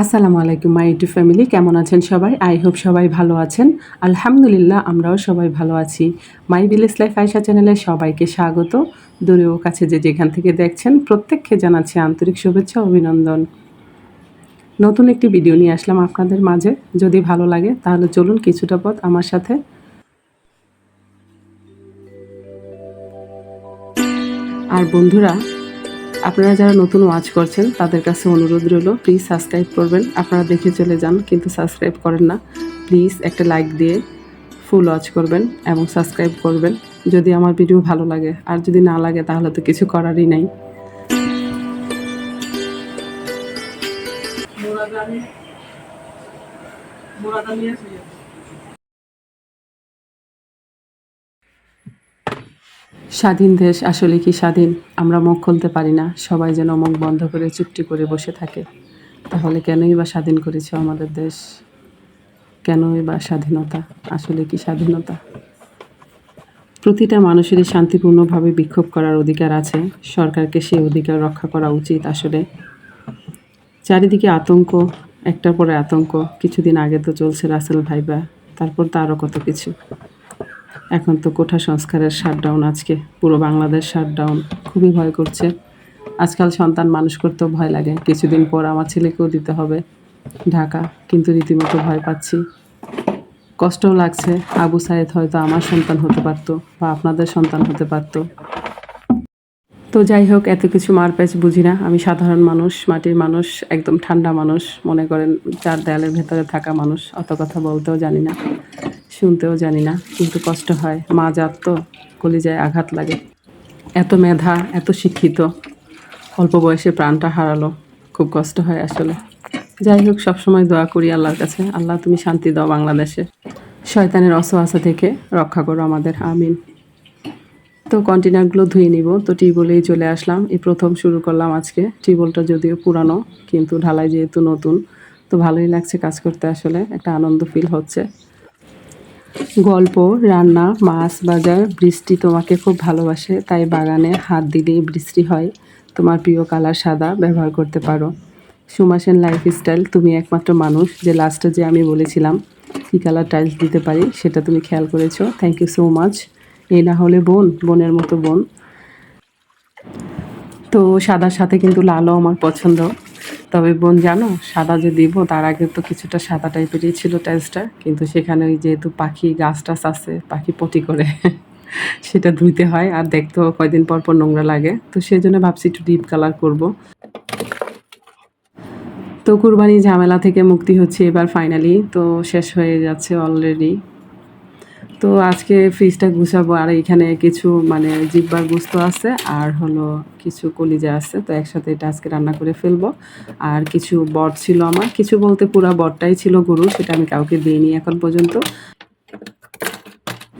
আসসালামু আলাইকুম, my YouTube family. কেমন আছেন সবাই? আই হোপ সবাই ভালো আছেন। আলহামদুলিল্লাহ, আমরাও সবাই ভালো আছি। মাই ভিলেজ লাইফ আয়সা চ্যানেলে সবাইকে স্বাগত। দূরে ও কাছে যে যেখান থেকে দেখছেন, প্রত্যেককে জানাচ্ছি আন্তরিক শুভেচ্ছা, অভিনন্দন। নতুন একটি ভিডিও নিয়ে আসলাম আপনাদের মাঝে। যদি ভালো লাগে, তাহলে চলুন কিছুটা পথ আমার সাথে। আর বন্ধুরা আপনারা যারা নতুন ওয়াচ করছেন, তাদের কাছে অনুরোধ রইল প্লিজ সাবস্ক্রাইব করবেন। আপনারা দেখে চলে যান, কিন্তু সাবস্ক্রাইব করেন না। প্লিজ একটা লাইক দিয়ে ফুল ওয়াচ করবেন এবং সাবস্ক্রাইব করবেন। যদি আমার ভিডিও ভালো লাগে, আর যদি না লাগে, তাহলে তো কিছু করারই নাই। স্বাধীন দেশ আসলে কি স্বাধীন? আমরা মুখ খুলতে পারি না। সবাই যেন মুখ বন্ধ করে চুপটি করে বসে থাকে। তাহলে কেনই বা স্বাধীন করেছে আমাদের দেশ? কেনই বা স্বাধীনতা? আসলে কি স্বাধীনতা? প্রতিটা মানুষেরই শান্তিপূর্ণভাবে বিক্ষোভ করার অধিকার আছে। সরকারকে সেই অধিকার রক্ষা করা উচিত আসলে। চারিদিকে আতঙ্ক, একটার পরে আতঙ্ক। কিছুদিন আগে তো চলছে রাসেল ভাইবা, তারপর তো আরও কত কিছু। এখন তো কোঠা সংস্কারের শাটডাউন আজকে। পুরো বাংলাদেশ শাটডাউন খুবই ভয় করছে। আজকাল সন্তান মানুষ করতেও ভয় লাগে। কিছুদিন পর আমার ছেলেকেও দিতে হবে ঢাকা। কিন্তু রীতিমতো ভয় পাচ্ছি। কষ্টও লাগছে। আবু সায়েদ হয়তো আমার সন্তান হতে পারতো বা আপনাদের সন্তান হতে পারতো। তো যাই হোক, এত কিছু মারপ্যাচ বুঝি না। আমি সাধারণ মানুষ, মাটির মানুষ, একদম ঠান্ডা মানুষ। মনে করেন চার দেয়ালের ভেতরে থাকা মানুষ। অত কথা বলতেও জানি না। শুনতেও জানি না, কিন্তু কষ্ট হয়। মা জাত তো, কলিজায় আঘাত লাগে। এত মেধা, এত শিক্ষিত। অল্প বয়সে প্রাণটা হারালো। খুব কষ্ট হয় আসলে। যাই হোক, সবসময় দোয়া করি আল্লাহর কাছে। আল্লাহ, তুমি শান্তি দাও বাংলাদেশে। শয়তানের অসহাসা থেকে রক্ষা করো আমাদের। আমিন। তো কন্টেনারগুলো ধুয়ে নিব। তো টিউবওয়েলেই চলে আসলাম। এই প্রথম শুরু করলাম আজকে। টিউবওয়েলটা যদিও পুরানো, কিন্তু ঢালাই যেহেতু নতুন, তো ভালোই লাগছে কাজ করতে আসলে। একটা আনন্দ ফিল হচ্ছে। গল্প, রান্না, মাছ বাজার, বৃষ্টি তোমাকে খুব ভালোবাসে, তাই বাগানে হাত দিলেই বৃষ্টি হয়। তোমার প্রিয় কালার সাদা, ব্যবহার করতে পারো। সুমাসেন লাইফস্টাইল তুমি একমাত্র মানুষ, যে লাস্টে যে আমি বলেছিলাম, কী কালার টাইলস দিতে পারি, সেটা তুমি খেয়াল করেছ। থ্যাংক ইউ সো মাচ এই না হলে বোন, বোনের মতো বোন। তো সাদার সাথে কিন্তু লালও আমার পছন্দ। তবে বোন জানো, সাদা যে দিব, তার আগে তো কিছুটা সাদা টাইপেরই ছিল টাইলসটা কিন্তু সেখানে ওই যেহেতু পাখি গাছ টাছ আছে, পাখি পটি করে, সেটা ধুইতে হয়। আর দেখতেও কয়দিন পর পর নোংরা লাগে। তো সেই জন্য ভাবছি একটু ডিপ কালার করব। তো কুরবানি ঝামেলা থেকে মুক্তি হচ্ছে এবার ফাইনালি তো শেষ হয়ে যাচ্ছে অলরেডি তো আজকে ফ্রিজটা গুছাবো আর এখানে কিছু মানে জিব্বার গুস্ত আছে আর হলো কিছু কলিজা আছে। তো একসাথে এটা আজকে রান্না করে ফেলব। আর কিছু বট ছিল আমার। কিছু বলতে পুরো বটটাই ছিল গরু সেটা আমি কাউকে দিইনি এখন পর্যন্ত।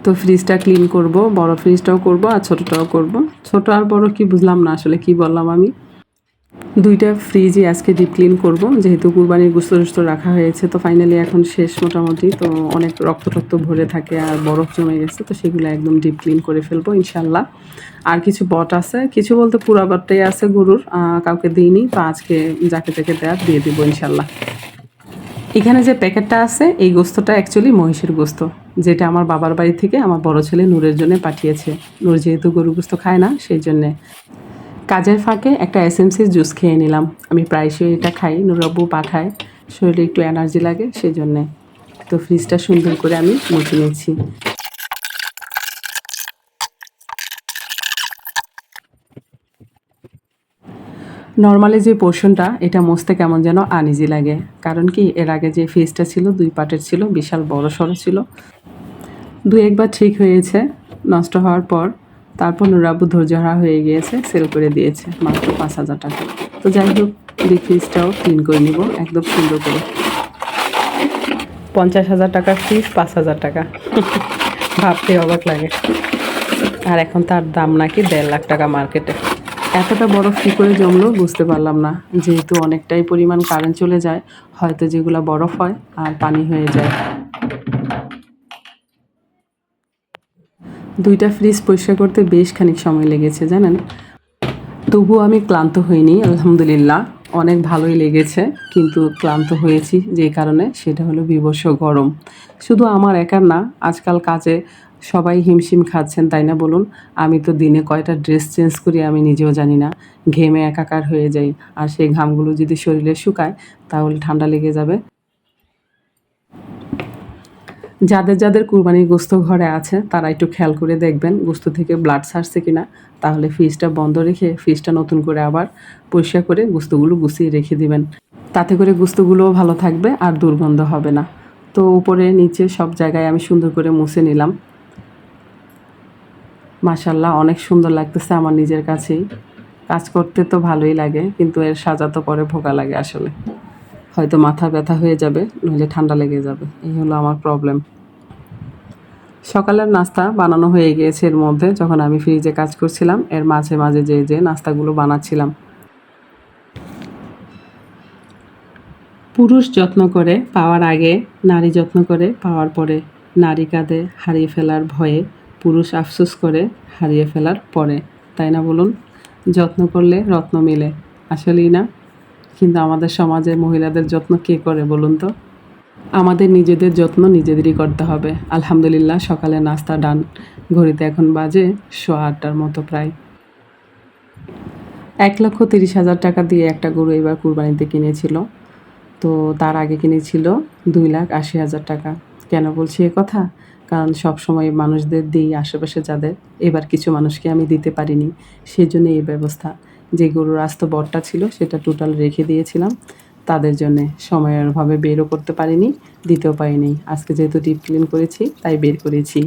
তো ফ্রিজটা ক্লিন করব, বড় ফ্রিজটাও করব আর ছোটটাও করব। ছোট আর বড় কি বুঝলাম না আসলে কি বললাম আমি। দুইটা ফ্রিজই আজকে ডিপ ক্লিন করব। যেহেতু কুরবানির গুস্ত টুস্ত রাখা হয়েছে, তো ফাইনালি এখন শেষ মোটামুটি। তো অনেক রক্ত টক্ত ভরে থাকে আর বরফ জমে গেছে, তো সেগুলো একদম ডিপ ক্লিন করে ফেলব ইনশাল্লাহ আর কিছু বট আছে। কিছু বলতে পুরা বটটাই আছে গরুর কাউকে দিইনি, তো আজকে যাকে তাকে দেওয়ার দিয়ে দিব ইনশাল্লাহ এখানে যে প্যাকেটটা আছে, এই গোস্তটা অ্যাকচুয়ালি মহিষের গোস্ত, যেটা আমার বাবার বাড়ি থেকে আমার বড় ছেলে নূরের জন্য পাঠিয়েছে। নূর যেহেতু গরু গোস্ত খায় না, সেই জন্যে। কাজের ফাঁকে একটা এসএমসির জুস খেয়ে নিলাম। আমি প্রায়শই এটা খাই নুরব্বু পাঠায়। শরীরে একটু এনার্জি লাগে সেই জন্যে তো ফ্রিজটা সুন্দর করে আমি মুছে নিয়েছি। নর্মালি যে পোর্শনটা এটা মুছতে কেমন যেন আনইজি লাগে। কারণ কি, এর আগে যে ফ্রিজটা ছিল, দুই পাটের ছিল, বিশাল বড় সড়ো ছিল। দু একবার ঠিক হয়েছে, নষ্ট হওয়ার পর তারপর নুরাবু ধৈর্যহারা হয়ে গিয়েছে সেল করে দিয়েছে, মাত্র পাঁচ হাজার টাকা। তো যাই হোক ডিপ ফ্রিজটাও ক্লিন করে নিব, একদম সুন্দর করে। পঞ্চাশ হাজার টাকার ফ্রিজ পাঁচ হাজার টাকা। ভাবতে অবাক লাগে। আর এখন তার দাম নাকি দেড় লাখ টাকা মার্কেটে এতটা বরফ কী করে জমলো বুঝতে পারলাম না। যেহেতু অনেকটাই পরিমাণ কারেন্ট চলে যায়, হয়তো যেগুলো বরফ হয় আর পানি হয়ে যায়। দুইটা ফ্রিজ পরিষ্কার করতে বেশ খানিক সময় লেগেছে, জানেন? তবুও আমি ক্লান্ত হইনি, আলহামদুলিল্লাহ। অনেক ভালোই লেগেছে, কিন্তু ক্লান্ত হয়েছি যে কারণে, সেটা হলো বিবস্ব গরম। শুধু আমার একার না, আজকাল কাজে সবাই হিমশিম খাচ্ছেন, তাই না বলুন? আমি তো দিনে কয়টা ড্রেস চেঞ্জ করি আমি নিজেও জানি না। ঘেমে একাকার হয়ে যাই, আর সেই ঘামগুলো যদি শরীরে শুকায়, তাহলে ঠান্ডা লেগে যাবে। যাদের যাদের কুরবানির গোস্ত ঘরে আছে, তারা একটু খেয়াল করে দেখবেন গোস্ত থেকে ব্লাড ছাড়ছে কিনা। তাহলে ফ্রিজটা বন্ধ রেখে ফ্রিজটা নতুন করে আবার পরিষ্কার করে গোস্তগুলো গুছিয়ে রেখে দিবেন। তাতে করে গোস্তগুলোও ভালো থাকবে আর দুর্গন্ধ হবে না। তো উপরে নিচে সব জায়গায় আমি সুন্দর করে মুছে নিলাম। মাশাল্লাহ অনেক সুন্দর লাগতেছে আমার নিজের কাছেই। কাজ করতে তো ভালোই লাগে, কিন্তু এর সাজা তো পরে ভোগা লাগে আসলে। হয়তো মাথা ব্যথা হয়ে যাবে, নইলে ঠান্ডা লেগে যাবে। এই হলো আমার প্রবলেম সকালের নাস্তা বানানো হয়ে গিয়েছে এর মধ্যে, যখন আমি ফ্রিজে কাজ করছিলাম, এর মাঝে মাঝে যে যে নাস্তাগুলো বানাচ্ছিলাম। পুরুষ যত্ন করে পাওয়ার আগে, নারী যত্ন করে পাওয়ার পরে, নারী কাঁধে হারিয়ে ফেলার ভয়ে পুরুষ আফসোস করে হারিয়ে ফেলার পরে। তাই না বলুন? যত্ন করলে রত্ন মেলে। আসলেই না? কিন্তু আমাদের সমাজে মহিলাদের যত্ন কে করে বলুন তো? আমাদের নিজেদের যত্ন নিজেদেরই করতে হবে। আলহামদুলিল্লাহ, সকালে নাস্তা ডান ঘড়িতে এখন বাজে সোয়া আটটার মতো প্রায়। এক লক্ষ তিরিশ হাজার টাকা দিয়ে একটা গরু এবার কুরবানিতে কিনেছিল। তো তার আগে কিনেছিল দুই লাখ আশি হাজার টাকা। কেন বলছি এ কথা? কারণ সব সময় মানুষদের দিই, আশেপাশে যাদের। এবার কিছু মানুষকে আমি দিতে পারিনি। সেই জন্য এই ব্যবস্থা। যে গরুর আস্ত বটটা ছিল, সেটা টোটাল রেখে দিয়েছিলাম। তাদের জন্য সময়ের অভাবে বেরও করতে পারিনি, দিতেও পারিনি। আজকে যেহেতু ডিপ ক্লিন করেছি, তাই বের করেছি।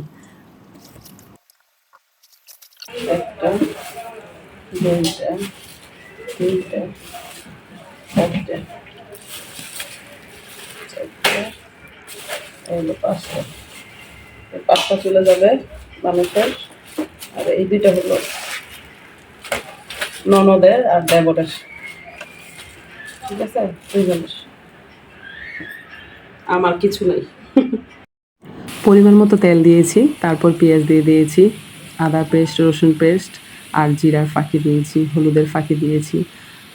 একটা, দুইটা, তিনটা, চারটে পাঁচটা চলে যাবে মানুষের। আর এই দুইটা হলো ননদের আর দেবরের। ঠিক আছে? আমার কিছু নাই। পরিমাণ মতো তেল দিয়েছি, তারপর পেঁয়াজ দিয়ে দিয়েছি, আদা পেস্ট, রসুন পেস্ট আর জিরার ফাঁকি দিয়েছি, হলুদের ফাঁকি দিয়েছি,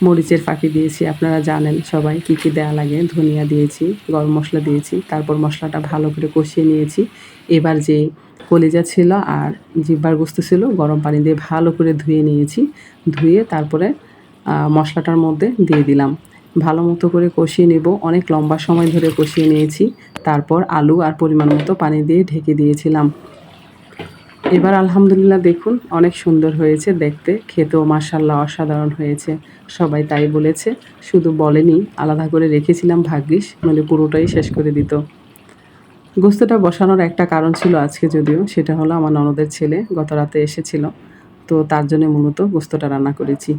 মরিচের ফাঁকি দিয়েছি। আপনারা জানেন সবাই কী কী দেওয়া লাগে। ধনিয়া দিয়েছি, গরম মশলা দিয়েছি, তারপর মশলাটা ভালো করে কষিয়ে নিয়েছি। এবার যে কলিজা ছিল আর জিব্বার গোস্ত ছিল, গরম পানি দিয়ে ভালো করে ধুয়ে নিয়েছি। ধুয়ে তারপরে মশলাটার মধ্যে দিয়ে দিলাম। ভালো মতো করে কষিয়ে নেব। অনেক লম্বা সময় ধরে কষিয়ে নিয়েছি। তারপর আলু আর পরিমাণ মতো পানি দিয়ে ঢেকে দিয়েছিলাম। এবার আলহামদুলিল্লাহ দেখুন, অনেক সুন্দর হয়েছে দেখতে। খেতেও মার্শাল্লাহ অসাধারণ হয়েছে। সবাই তাই বলেছে। শুধু বলেনি, আলাদা করে রেখেছিলাম ভাগ্যিস মানে পুরোটাই শেষ করে দিত। গোস্তটা বসানোর একটা কারণ ছিল আজকে যদিও, সেটা হলো আমার ননদের ছেলে গত রাতে এসেছিল। তো তার জন্য মূলত গোস্তটা রান্না করেছি।